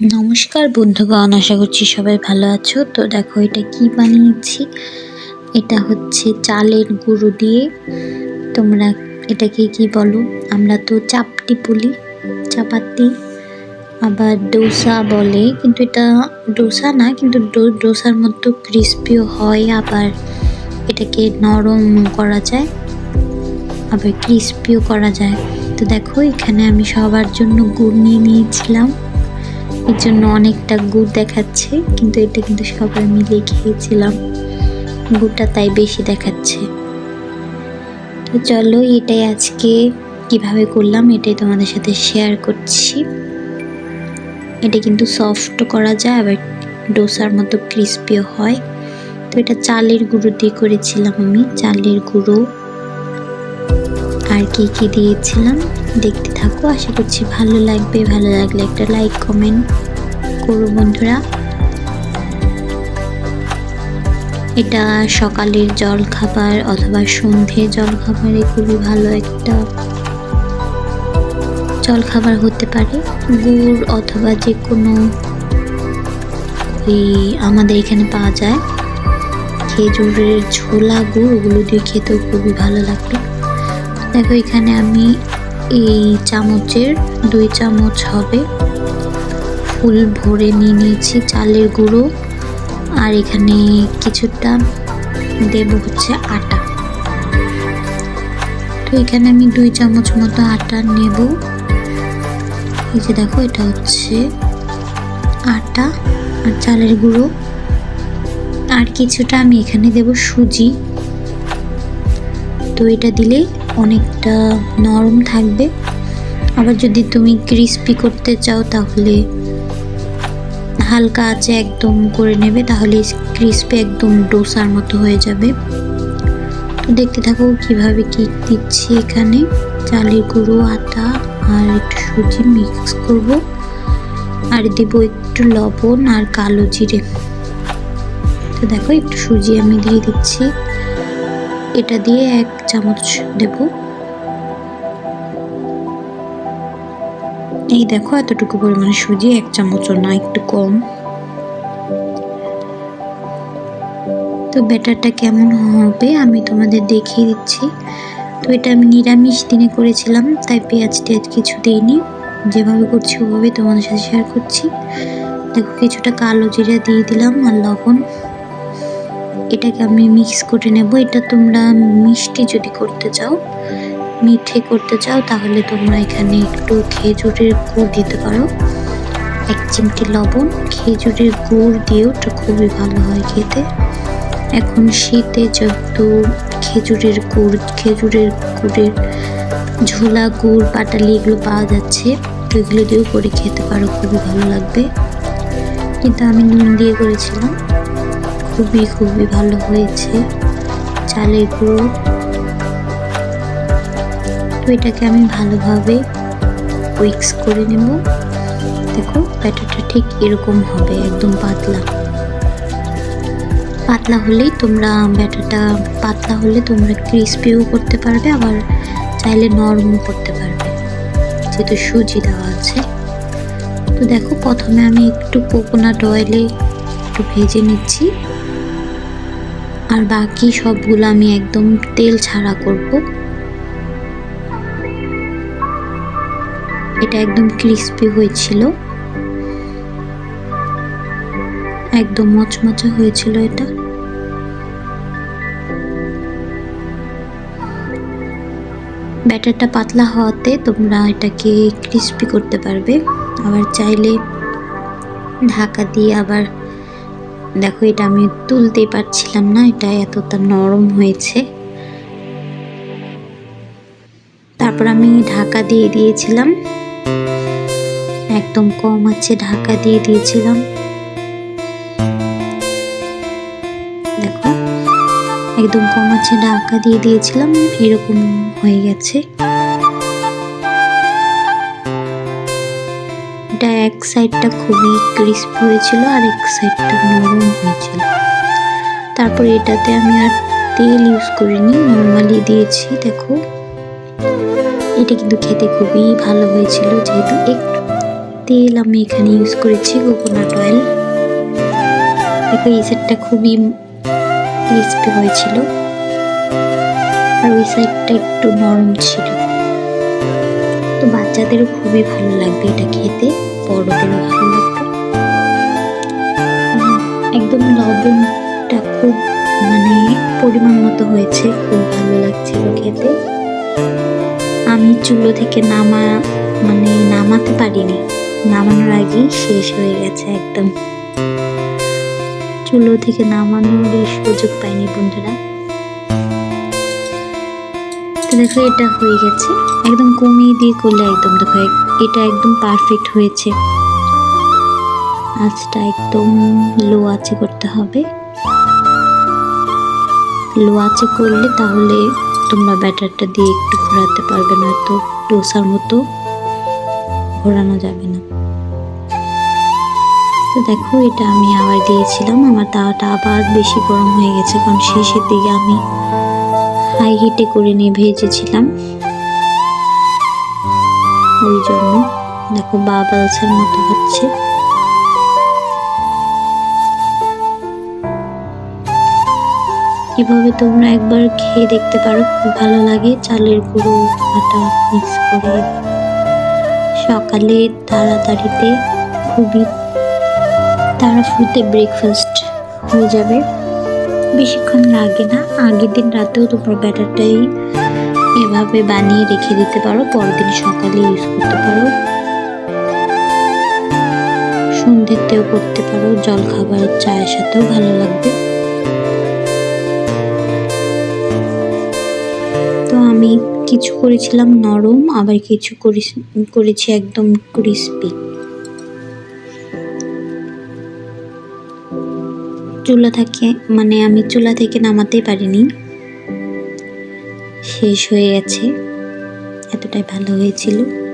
নমস্কার বন্ধুগণ, আশা করছি সবাই ভালো আছো। তো দেখো, এটা কি বানিয়েছি? এটা হচ্ছে চালের গুঁড়ো দিয়ে। তোমরা এটাকে কি বলো? আমরা তো চাপটি বলি, চাপাতি, আবার ডোসা বলে। কিন্তু এটা ডোসা না, কিন্তু ডোসার মতো ক্রিস্পিও হয়, আবার এটাকে নরম করা যায়, আবার ক্রিস্পিও করা যায়। তো দেখো, এখানে আমি সবার জন্য গুড় নিয়ে নিয়েছিলাম। এর জন্য অনেকটা গুড় দেখাচ্ছে, কিন্তু এটা কিন্তু সবাই মিলে খেয়েছিলাম। গুড়টা তাই বেশি দেখাচ্ছে। তো চলো, এটাই আজকে কীভাবে করলাম এটাই তোমাদের সাথে শেয়ার করছি। এটা কিন্তু সফট করা যায়, আবার ডোসার মতো ক্রিস্পিও হয়। তো এটা চালের গুঁড়ো দিয়ে করেছিলাম আমি, চালের গুঁড়ো। আর কি কি দিয়েছিলাম? দেখতে থাকো, আশা করছি ভালো লাগবে। ভালো লাগলে একটা লাইক কমেন্ট করো বন্ধুরা। এটা সকালের জল খাবার অথবা সন্ধে জল খাবারে খুবই ভালো একটা জল খাবার হতে পারে। গুড় অথবা যে কোনো ওই আমাদের এখানে পাওয়া যায়। খেজুরের ছোলা গুড়, ওগুলো দিয়ে খেতেও খুবই ভালো লাগবে। দেখো, এখানে আমি এই চামচের দুই চামচ হবে ফুল ভরে নিয়ে নিয়েছি চালের গুঁড়ো। আর এখানে কিছুটা দেব হচ্ছে আটা। তো এখানে আমি দুই চামচ মতো আটা নেব। এই যে দেখো, এটা হচ্ছে আটা আর চালের গুঁড়ো। আর কিছুটা আমি এখানে দেব সুজি। তো এটা দিলে অনেকটা নরম থাকবে। আবার যদি তুমি ক্রিস্পি করতে চাও, তাহলে হালকা আছে একদম করে নেবে, তাহলে ক্রিস্পি একদম ডোসার মতো হয়ে যাবে। তো দেখতে থাকো কীভাবে কি দিচ্ছি এখানে। চালের গুঁড়ো আটা আর একটু সুজি মিক্স করব। আর দেব একটু লবণ আর কালো জিরে। তো দেখো একটু সুজি আমি দিয়ে দিচ্ছি। এটা দিয়ে এক চামচ দেব। এই দেখো, এতটুকু পরিমাণে সুজি, এক চামচও না, একটু কম। তো ব্যাটারটা কেমন হবে আমি তোমাদের দেখিয়ে দিচ্ছি। তো এটা আমি নিরামিষ দিনে করেছিলাম, তাই পেঁয়াজ টেয়াজ কিছু দিইনি। যেভাবে করছি, ওভাবে তোমাদের সাথে শেয়ার করছি। দেখো, কিছুটা কালো জিরা দিয়ে দিলাম আর লবণ। এটাকে আমি মিক্স করে নেব। এটা তোমরা মিষ্টি যদি করতে চাও, মিঠে করতে চাও, তাহলে তোমরা এখানে একটু খেজুরের গুড় দিতে পারো। এক চিমটি লবণ, খেজুরের গুড় দিয়েও তো খুবই ভালো হয় খেতে। এখন শীতে যত খেজুরের গুড়, খেজুরের গুড়ের ঝোলা গুড়, পাটালি এগুলো পাওয়া যাচ্ছে, তো এগুলো দিয়েও করে খেতে পারো, খুবই ভালো লাগবে। কিন্তু আমি নুন দিয়ে করেছিলাম। খুবই খুবই ভালো হয়েছে। চালের গুঁড়ো। তো এটাকে আমি ভালোভাবে উইক্স করে নেব। দেখো, ব্যাটারটা ঠিক এরকম হবে, একদম পাতলা। পাতলা হলেই তোমরা ব্যাটারটা, পাতলা হলে তোমরা ক্রিস্পিও করতে পারবে, আবার চাইলে নরমও করতে পারবে। যেহেতু সুজি দেওয়া আছে। তো দেখো, প্রথমে আমি একটু কোকোনাট অয়েলে একটু ভেজে নিচ্ছি। আর বাকি সবগুলো আমি একদম তেল ছাড়া করব। এটা একদম ক্রিস্পি হয়েছিল। একদম মচমচা হয়েছিল এটা। ব্যাটারটা পাতলা হওয়াতে তোমরা এটাকে ক্রিস্পি করতে পারবে। আবার চাইলে ঢাকা দিয়ে আবার দেখো, এটা আমি তুলতেই পারছিলাম না, এটা এতটা নরম হয়েছে। তারপর আমি ঢাকা দিয়ে দিয়েছিলাম। একদম কম আছে, ঢাকা দিয়ে দিয়েছিলাম। দেখো, একদম কম আছে, ঢাকা দিয়ে দিয়েছিলাম, এরকম হয়ে গেছে। এটা এক সাইডটা খুবই ক্রিস্পি হয়েছিল আর এক সাইডটা নরম হয়েছিল। তারপরে এটাতে আমি আর তেল ইউজ করিনি নর্মালি দিয়েছি, দেখো। এটা কিন্তু খেতে খুবই ভালো হয়েছিল, যেহেতু একটু তেল আমি এখানে ইউজ করেছি কোকোনাট অয়েল দেখো, এই সাইডটা খুবই ক্রিস্পি হয়েছিল। আর ওই সাইডটা একটু নরম ছিল। তো বাচ্চাদেরও খুবই ভালো লাগবে এটা খেতে। বড়দেরও ভালো একদম লবণটা খুব মানে পরিমাণ মতো হয়েছে, খুব ভালো লাগছিল খেতে। আমি চুলো থেকে নামা মানে নামাতে পারিনি। নামানোর আগেই শেষ হয়ে গেছে একদম। চুলো থেকে নামানোর সুযোগ পাইনি বন্ধুরা। দেখো, এটা হয়ে গেছে। একদম কমিয়ে দিয়ে করলে একদম, দেখো এটা একদম পারফেক্ট হয়েছে। আঁচটা একদম লো আঁচে করতে হবে। লো আঁচে করলে তাহলে তোমরা ব্যাটারটা দিয়ে একটু ঘোরাতে পারবে না নয়তো ডোসার মতো ঘোরানো যাবে না। তো দেখো, এটা আমি আবার দিয়েছিলাম। আমার তাওয়াটা আবার বেশি গরম হয়ে গেছে, কারণ শেষের দিকে আমি হাই হিটে করে নিয়ে ভেজেছিলাম। ওই জন্য দেখো বাবালসের মতো হচ্ছে। এভাবে তোমরা একবার খেয়ে দেখতে পারো, খুব ভালো লাগে চালের গুঁড়ো, আটা মিক্স করে। সকালে তাড়াতাড়িতে খুবই তাড়াহুড়োতে ব্রেকফাস্ট হয়ে যাবে। বেশিক্ষণ লাগে না। আগের দিন রাতেও তোমরা ব্যাটারটাই এভাবে বানিয়ে রেখে দিতে পারো। পরের দিন সকালে ইউজ করতে পারো। সন্ধ্যেতেও করতে পারো। জল খাবারের চায়ের সাথেও ভালো লাগবে। তো আমি কিছু করেছিলাম নরম, আবার কিছু করেছি একদম ক্রিস্পি চুলা থাকে মানে আমি চুলা থেকে নামাতেই পারিনি। শেষ হয়ে গেছে। এতটাই ভালো হয়েছিল।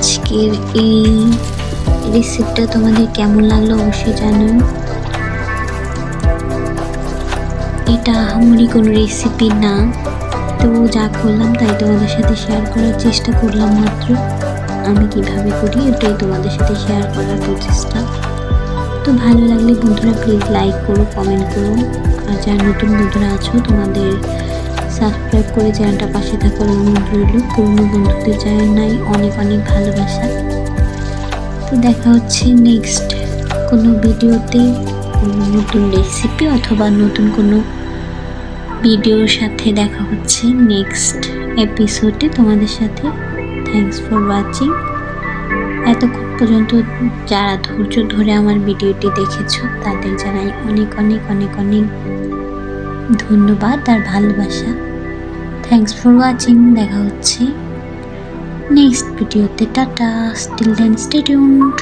আজকের এই রেসিপিটা তোমাদের কেমন লাগল অবশ্যই জানিও। এটা আহামরি কোনো রেসিপি না। তো যা করলাম তাই তোমাদের সাথে শেয়ার করার চেষ্টা করলাম মাত্র। আমি কীভাবে করি এটাই তোমাদের সাথে শেয়ার করার প্রচেষ্টা। তো ভালো লাগলে বন্ধুরা প্লিজ লাইক করো কমেন্ট করো। আর যারা নতুন বন্ধুরা আছো, তোমাদের সাবস্ক্রাইব করে চ্যানেলটা পাশে থাকার অনুরোধ রইল পুরনো বন্ধুদের জানাই অনেক অনেক ভালোবাসা। তো দেখা হচ্ছে নেক্সট কোনো ভিডিওতে, কোনো নতুন রেসিপি অথবা নতুন কোনো ভিডিওর সাথে দেখা হচ্ছে নেক্সট এপিসোডে তোমাদের সাথে। থ্যাংকস ফর ওয়াচিং এতক্ষণ পর্যন্ত যারা ধৈর্য ধরে আমার ভিডিওটি দেখেছ, তাদের জানাই অনেক অনেক অনেক অনেক ধন্যবাদ আর ভালোবাসা। থ্যাংকস ফর ওয়াচিং দেখা হচ্ছে নেক্সট ভিডিওতে Tata steel then stay tuned